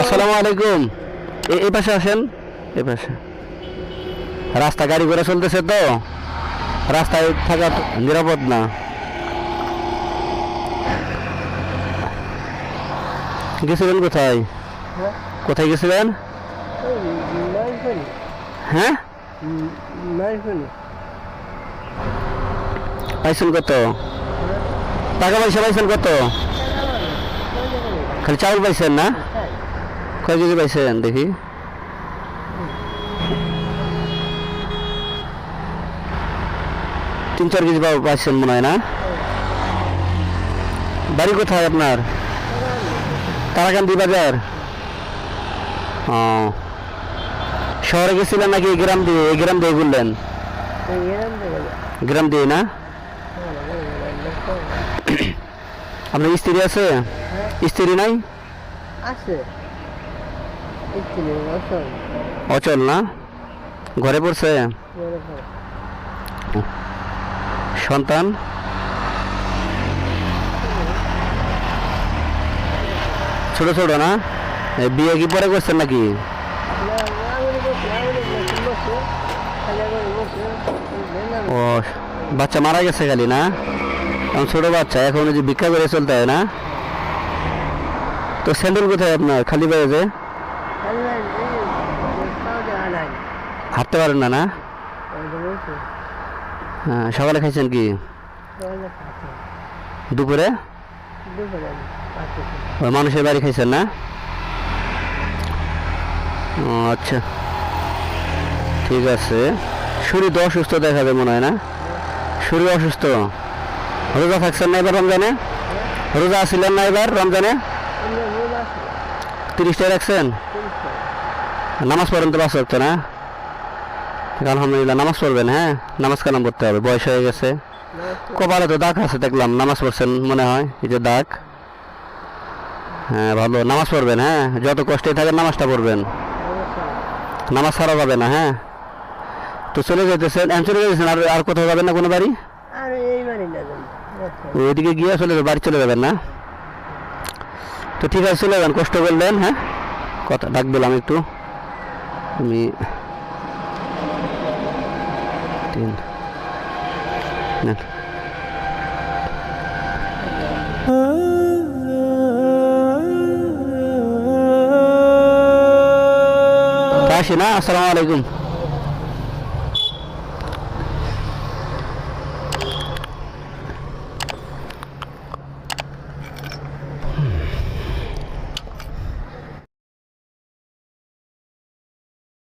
আসসালামু আলাইকুম। এ- এই পাশে আসেন। এই পাশে। রাস্তা গাড়ি ঘোড়া চলতেছে তো। রাস্তায় থাকা নিরাপদ না। গেছিলেন কোথায়? কোথায় গেছিলেন? হ্যাঁ? পাইছেন কত? টাকা পয়সা পাইছেন কত? খালি চাউল পাইছেন না? কেজি পাইছেন দেখি? তিন চার কেজি পাইছেন মনে হয় না? বাড়ি কোথায় আপনার? তারাকান্দি বাজার? ও। শহরে গেছিলেন নাকি গ্রাম দিয়ে এই গ্রাম দিয়ে ঘুরলেন? গ্রাম দিয়ে না? আপনার স্ত্রী আছে? স্ত্রী নাই? আছে। অচল না? ঘরে পড়ছে? সন্তান? ছোট ছোট না? বিয়ে কি পরে করছেন নাকি? ও, বাচ্চা মারা গেছে খালি না? এখন ছোট বাচ্চা, এখন যে ভিক্ষা করে চলতে হয় না? তো স্যান্ডেল কোথায় আপনার? খালি যে হাঁটতে পারেন না না? হ্যাঁ সকালে খাইছেন কি? দুপুরে? মানুষের বাড়ি খাইছেন না? আচ্ছা। ঠিক আছে। শরীর তো অসুস্থ দেখাবে মনে হয় না? শরীর অসুস্থ। রোজা থাকছেন না এবার রমজানে? রোজা আসছিলেন না এবার রমজানে? তিরিশটায় রাখছেন? নামাজ পড়েন তো বাস হচ্ছে না? আলহামদুলিল্লাহ নামাজ পড়বেন হ্যাঁ? নামাজ কালাম করতে হবে বয়স হয়ে গেছে। কপালে তো দাগ আছে দেখলাম নামাজ পড়ছেন মনে হয় এই যে দাগ। হ্যাঁ ভালো নামাজ পড়বেন হ্যাঁ? যত কষ্টে থাকেন নামাজটা পড়বেন। নামাজ ছাড়া যাবে না হ্যাঁ? তো চলে যেতেছেন এখন চলে যেতেছেন আর আর কোথাও যাবেন না কোনো বাড়ি? ওইদিকে গিয়ে চলে যাবে বাড়ি চলে যাবেন না? তো ঠিক আছে, চলে যাবেন কষ্ট করলেন হ্যাঁ? কথা ডাক দিলাম একটু। আমি তিন, নেন। তা আসি না? আসসালামু আলাইকুম।